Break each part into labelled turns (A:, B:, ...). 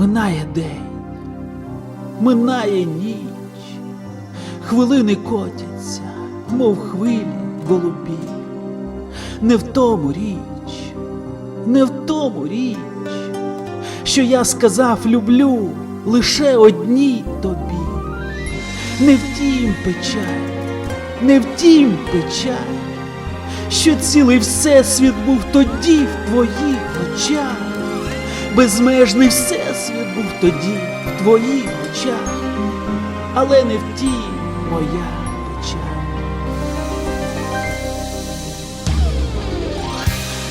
A: Минає день, минає ніч, хвилини котяться, мов хвилі голубі. Не в тому річ, не в тому річ, що я сказав люблю лише одній тобі. Не в тім печаль, не в тім печаль, що цілий всесвіт був тоді в твоїх очах. Безмежний всесвіт був тоді в твоїх очах, але не в тім моя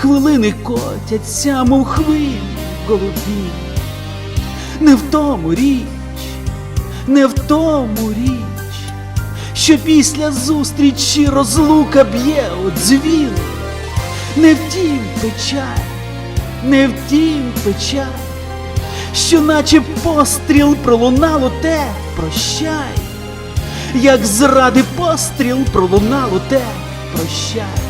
A: хвилини котяться, мов хвилі голубі. Не в тому річ, не в тому річ, що після зустрічі розлука б'є у дзвін. Не в тім печаль, не в тім печаль що наче постріл пролунало те, прощай, як зради постріл пролунало те, прощай,